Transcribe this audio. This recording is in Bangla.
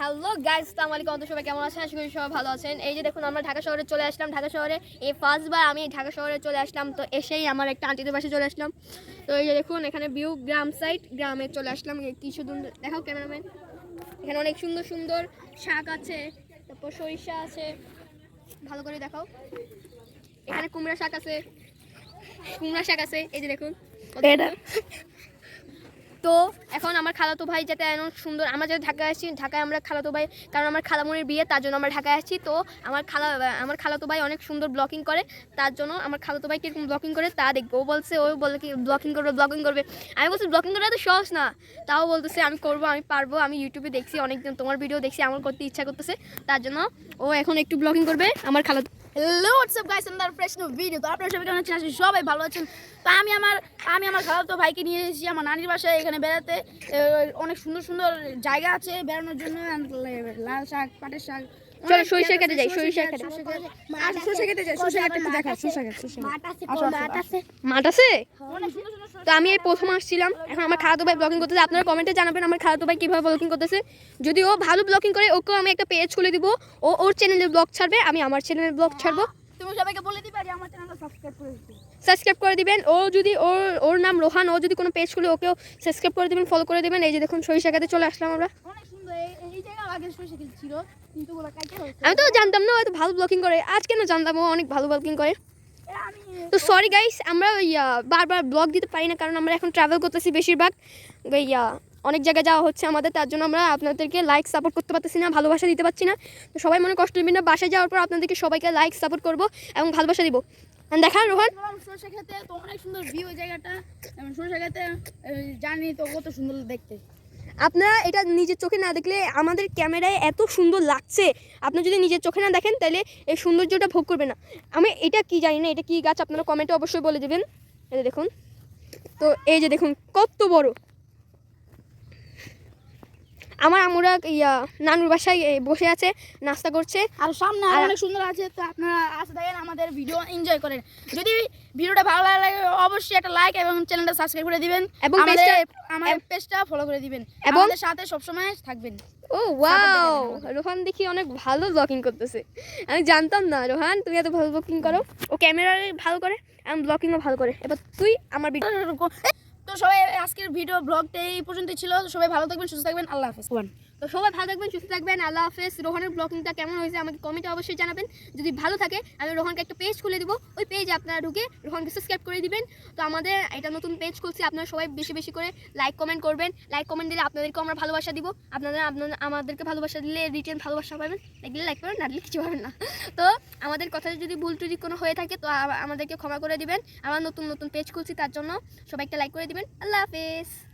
হ্যালো গাইস আসসালামু আলাইকুম। আমাদের সবাই কেমন আছেন? আশা করি সবাই ভালো আছেন। এই যে দেখুন আমরা ঢাকা শহরে চলে আসলাম। ঢাকা শহরে এই ফার্স্টবার আমি ঢাকা শহরে চলে আসলাম। তো এসেই আমার একটা আন্টিদের বাসে চলে আসলাম। তো এই যে দেখুন এখানে ভিউ গ্রাম সাইড গ্রামে চলে আসলাম। কিছু সুন্দর দেখাও ক্যামেরাম্যান এখানে অনেক সুন্দর সুন্দর শাক আছে তারপর সরিষা আছে। ভালো করে দেখাও। এখানে কুমড়া শাক আছে। কুমড়া শাক আছে। এই যে দেখুন এটা তো এখন আমার খালাতো ভাই যাতে এমন সুন্দর, আমরা যাতে ঢাকায় আসছি ঢাকায় আমরা খালাতো ভাই, কারণ আমার খালামুনির বিয়ে, তার জন্য আমরা ঢাকায় আসছি। তো আমার খালা, আমার খালাতো ভাই অনেক সুন্দর ব্লগিং করে, তার জন্য আমার খালাতো ভাই কীরকম ব্লগিং করে, তা দেখব। ও বলছে, ও বলে কি, ব্লগিং করবে ব্লগিং করবে। আমি বলছি, ব্লগিং করা তো সহজ না। তাও বলতেছে, আমি করব, আমি পারব, আমি ইউটিউবে দেখছি, অনেকদিন তোমার ভিডিও দেখছি, আমার করতে ইচ্ছা করতেছে। তার জন্য ও এখন একটু ব্লগিং করবে, আমার খালাতো হ্যালো হোয়াটসঅ্যাপ গাইস আমাদের ফ্রেশ ভিডিও তো আপনারা সবাই কেমন আছেন? সবাই ভালো আছেন। তো আমি আমার আমি আমার খালাতো ভাইকে নিয়ে এসেছি আমার নানির বাসায় এখানে বেড়াতে। অনেক সুন্দর সুন্দর জায়গা আছে বেড়ানোর জন্য লাল শাক পাটের শাক। চলো, সরিষা যাই, সরিষা। সরিষা। আচ্ছা, কেটে যাই, সরিষা দেখা। মাঠ আছে তো আমি এই প্রথম আসছিলাম এখন আমার খালাতো ভাই ব্লগিং করতেছে। আপনারা কমেন্টে জানাবেন আমার খালাতো ভাই কীভাবে ব্লগিং করতেছে। যদি ও ভালো ব্লগিং করে ওকেও আমি একটা পেজ খুলে দিব। ও ওর চ্যানেলে ব্লগ ছাড়বে আমি আমার চ্যানেলে ব্লগ ছাড়বো। তুমি সবাইকে বলে দিবে যে আমার চ্যানেলটা সাবস্ক্রাইব করে দিতে। সাবস্ক্রাইব করে দিবেন। ও যদি ওর ওর নাম রোহান ও যদি কোনো পেজ খুলে ওকেও সাবস্ক্রাইব করে দিবেন ফলো করে দিবেন। এই যে দেখুন সরিষা খেতে চলে আসলাম আমরা। আমি তো জানতাম না ও এত ভালো ব্লগিং করে। আজ কেন জানতাম ও অনেক ভালো ব্লগিং করে। আমি তো সরি গাইস আমরা ওই বারবার ব্লগ দিতে পারি না কারণ আমরা এখন ট্রাভেল করতেছি বেশিরভাগ। ইয়া অনেক জায়গায় যাওয়া হচ্ছে আমাদের তার জন্য আমরা আপনাদেরকে লাইক সাপোর্ট করতে পারতেছি না ভালোবাসা দিতে পারছি না। তো সবাই মনে কষ্ট নেবেন না বাসায় যাওয়ার পর আপনাদেরকে সবাইকে লাইক সাপোর্ট করব এবং ভালোবাসা দিব। দেখা রোহান? খেতে তো অনেক সুন্দর ভিউ ওই জায়গাটা। খেতে জানি তো কত সুন্দর দেখতে। আপনারা এটা নিজের চোখে না দেখলে আমাদের ক্যামেরায় এত সুন্দর লাগছে। আপনি যদি নিজের চোখে না দেখেন তাহলে এই সৌন্দর্যটা ভোগ করবে না। আমি এটা কি জানি না এটা কি গাছ আপনারা কমেন্টে অবশ্যই বলে দেবেন। এটা দেখুন। তো এই যে দেখুন কত বড়। আমার আমরা ইয়া নানুর বাসায় বসে আছে নাস্তা করছে। আর সামনে আর- অনেক সুন্দর আছে তো আপনারা আসে দেখেন আমাদের ভিডিও এনজয় করেন। যদি ভিডিওটা ভালো লাগে অবশ্যই একটা লাইক এবং চ্যানেলটা সাবস্ক্রাইব করে দিবেন। এবং আমাদের page-টা- পেজটা ফলো করে দিবেন। এবং- সাথে সবসময় থাকবেন। ও ওয়াও রোহান দেখি অনেক ভালো ব্লগিং করতেছে। আমি জানতাম না রোহান তুমি এত ভালো ব্লগিং করো। ও ক্যামেরা ভালো করে এবং ব্লগিংও ভালো করে। এবার তুই আমার ভিডিও তো সবাই আজকের ভিডিও, ব্লগটা এই পর্যন্ত ছিল। সবাই ভালো থাকবেন, সুস্থ থাকবেন। আল্লাহ হাফেজ। তো সবাই ভালো থাকবেন, সুস্থ থাকবেন। আল্লাহ হাফেজ। রোহানের ব্লগিংটা কেমন হয়েছে আমাকে কমেন্টে অবশ্যই জানাবেন। যদি ভালো থাকে, আমি রোহানকে একটা পেজ খুলে দিব। ওই পেজে আপনারা ঢুকে রোহানকে সাবস্ক্রাইব করে দিবেন। তো আমাদের এটা নতুন পেজ খুলছি, আপনারা সবাই বেশি বেশি করে লাইক কমেন্ট করবেন। লাইক কমেন্ট দিলে আপনাদেরকে আমরা ভালোবাসা দিব। আপনারা আপনারা আমাদেরকে ভালোবাসা দিলে রিটার্ন ভালোবাসা পাবেন। দেখলে লাইক করবেন না দিলে কিছু পাবেন না। তো আমাদের কথা যদি ভুল টুরি কোনো হয়ে থাকে, তো আমাদেরকে ক্ষমা করে দিবেন। আমার নতুন নতুন পেজ খুলছি, তার জন্য সবাই একটা লাইক করে দিবেন। আল্লাহ হাফেজ।